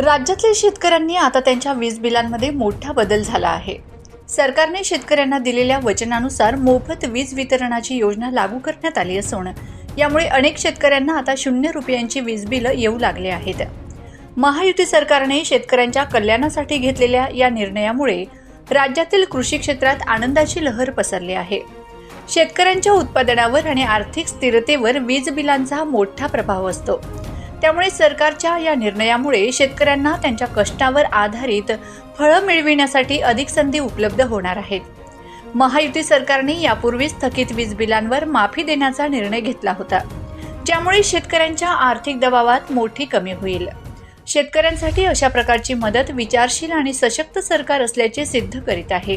राज्यातल्या शेतकऱ्यांनी आता त्यांच्या वीज बिलांमध्ये मोठा बदल झाला आहे. सरकारने शेतकऱ्यांना दिलेल्या वचनानुसार मोफत वीज वितरणाची योजना लागू करण्यात आली असून यामुळे अनेक शेतकऱ्यांना आता शून्य रुपयांची वीज बिलं येऊ लागले आहेत. महायुती सरकारने शेतकऱ्यांच्या कल्याणासाठी घेतलेल्या या निर्णयामुळे राज्यातील कृषी क्षेत्रात आनंदाची लहर पसरली आहे. शेतकऱ्यांच्या उत्पादनावर आणि आर्थिक स्थिरतेवर वीज बिलांचा मोठा प्रभाव असतो. त्यामुळे सरकारच्या या निर्णयामुळे शेतकऱ्यांना त्यांच्या कष्टावर आधारित फळं मिळविण्यासाठी अधिक संधी उपलब्ध होणार आहेत. महायुती सरकारने यापूर्वीच थकीत वीज बिलांवर माफी देण्याचा निर्णय घेतला होता. ज्यामुळे शेतकऱ्यांच्या आर्थिक दबावात मोठी कमी होईल. शेतकऱ्यांसाठी अशा प्रकारची मदत विचारशील आणि सशक्त सरकार असल्याचे सिद्ध करीत आहे.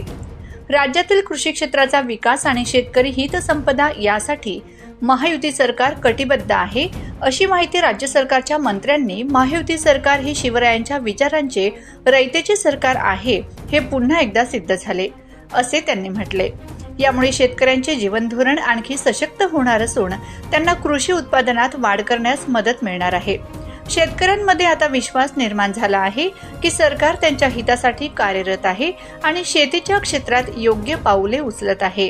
राज्यातील कृषी क्षेत्राचा विकास आणि शेतकरी हितसंपदा यासाठी महायुती सरकार कटिबद्ध आहे अशी माहिती राज्य सरकारच्या मंत्र्यांनी महायुती सरकार ही शिवरायांच्या विचारांचे रयतेचे सरकार आहे हे पुन्हा एकदा सिद्ध झाले असे त्यांनी म्हटले. यामुळे शेतकऱ्यांचे जीवनधोरण आणखी सशक्त होणार असून त्यांना कृषी उत्पादनात वाढ करण्यास मदत मिळणार आहे. शेतकऱ्यांमध्ये आता विश्वास निर्माण झाला आहे की सरकार त्यांच्या हितासाठी कार्यरत आहे आणि शेतीच्या क्षेत्रात योग्य पाऊले उचलत आहे.